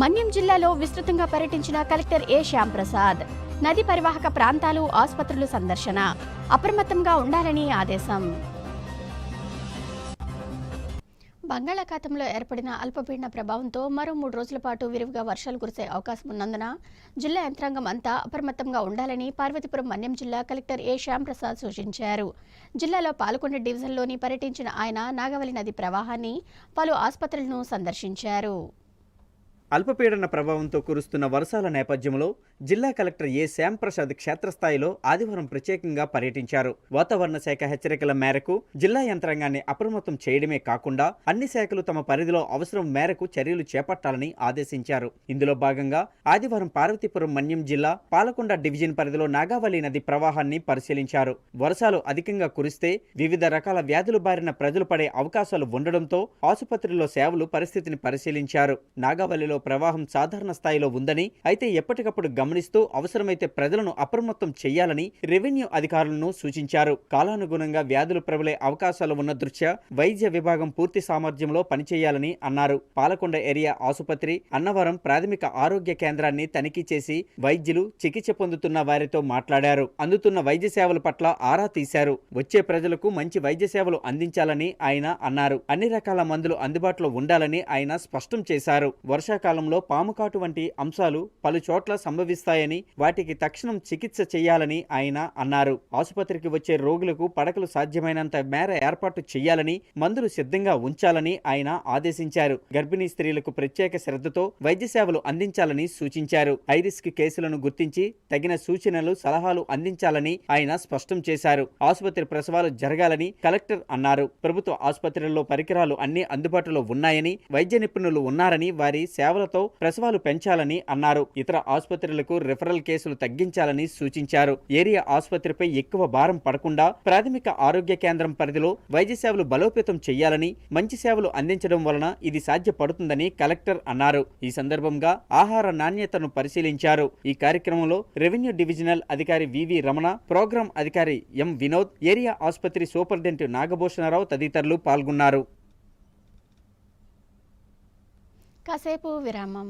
మన్యం జిల్లాలో విస్తృతంగా పర్యటించిన కలెక్టర్ ఏ శ్యాంప్రసాద్. నది పరివాహక ప్రాంతాలు ఆసుపత్రులు సందర్శన. అప్రమత్తంగా ఉండాలని ఆదేశం. బంగాళాఖాతంలో ఏర్పడిన అల్పపీడన ప్రభావంతో మరో మూడు రోజుల పాటు విరివిగా వర్షాలు కురిసే అవకాశం ఉన్నందున జిల్లా యంత్రాంగం అంతా అప్రమత్తంగా ఉండాలని పార్వతీపురం మన్యం జిల్లా కలెక్టర్ ఏ శ్యాంప్రసాద్ సూచించారు. జిల్లాలో పాలకొండ డివిజన్లోని పర్యటించిన ఆయన నాగవల్లి నది ప్రవాహాన్ని పలు ఆసుపత్రులను సందర్శించారు. అల్పపీడన ప్రభావంతో కురుస్తున్న వర్షాల నేపథ్యంలో జిల్లా కలెక్టర్ ఏ శ్యాంప్రసాద్ క్షేత్రస్థాయిలో ఆదివారం ప్రత్యేకంగా పర్యటించారు. వాతావరణ శాఖ హెచ్చరికల మేరకు జిల్లా యంత్రాంగాన్ని అప్రమత్తం చేయడమే కాకుండా అన్ని శాఖలు తమ పరిధిలో అవసరం మేరకు చర్యలు చేపట్టాలని ఆదేశించారు. ఇందులో భాగంగా ఆదివారం పార్వతీపురం మన్యం జిల్లా పాలకొండ డివిజన్ పరిధిలో నాగావళి నది ప్రవాహాన్ని పరిశీలించారు. వర్షాలు అధికంగా కురిస్తే వివిధ రకాల వ్యాధులు బారిన ప్రజలు పడే అవకాశాలు ఉండడంతో ఆసుపత్రిలో సేవలు పరిస్థితిని పరిశీలించారు. నాగావళిలో ప్రవాహం సాధారణ స్థాయిలో ఉందని అయితే ఎప్పటికప్పుడు గమనిస్తూ అవసరమైతే ప్రజలను అప్రమత్తం చేయాలని రెవెన్యూ అధికారులను సూచించారు. కాలానుగుణంగా వ్యాధులు ప్రబలే అవకాశాలు ఉన్న దృష్ట్యా వైద్య విభాగం పూర్తి సామర్థ్యంలో పనిచేయాలని అన్నారు. పాలకొండ ఏరియా ఆసుపత్రి అన్నవరం ప్రాథమిక ఆరోగ్య కేంద్రాన్ని తనిఖీ చేసి వైద్యులు చికిత్స పొందుతున్న వారితో మాట్లాడారు. అందుతున్న వైద్య సేవల పట్ల ఆరా తీశారు. వచ్చే ప్రజలకు మంచి వైద్య సేవలు అందించాలని ఆయన అన్నారు. అన్ని రకాల మందులు అందుబాటులో ఉండాలని ఆయన స్పష్టం చేశారు. వర్షాకాలం కాలంలో పాముకాటు వంటి అంశాలు పలు చోట్ల సంభవిస్తాయని వాటికి తక్షణం చికిత్స చేయాలని ఆయన అన్నారు. ఆసుపత్రికి వచ్చే రోగులకు పడకలు సాధ్యమైనంత మేర ఏర్పాటు చేయాలని మందులు సిద్ధంగా ఉంచాలని ఆయన ఆదేశించారు. గర్భిణీ స్త్రీలకు ప్రత్యేక శ్రద్ధతో వైద్య సేవలు అందించాలని సూచించారు. హైరిస్క్ కేసులను గుర్తించి తగిన సూచనలు సలహాలు అందించాలని ఆయన స్పష్టం చేశారు. ఆసుపత్రి ప్రసవాలు జరగాలని కలెక్టర్ అన్నారు. ప్రభుత్వ ఆసుపత్రుల్లో పరికరాలు అన్ని అందుబాటులో ఉన్నాయని వైద్య నిపుణులు ఉన్నారని వారి సేవ సేవలతో ప్రసవాలు పెంచాలని అన్నారు. ఇతర ఆసుపత్రులకు రిఫరల్ కేసులు తగ్గించాలని సూచించారు. ఏరియా ఆసుపత్రిపై ఎక్కువ భారం పడకుండా ప్రాథమిక ఆరోగ్య కేంద్రం పరిధిలో వైద్య సేవలు బలోపేతం చేయాలని మంచి సేవలు అందించడం వలన ఇది సాధ్యపడుతుందని కలెక్టర్ అన్నారు. ఈ సందర్భంగా ఆహార నాణ్యతను పరిశీలించారు. ఈ కార్యక్రమంలో రెవెన్యూ డివిజనల్ అధికారి వివి రమణ ప్రోగ్రాం అధికారి ఎం వినోద్ ఏరియా ఆసుపత్రి సూపరింటెండెంట్ నాగభూషణరావు తదితరులు పాల్గొన్నారు. కాసేపు విరామం.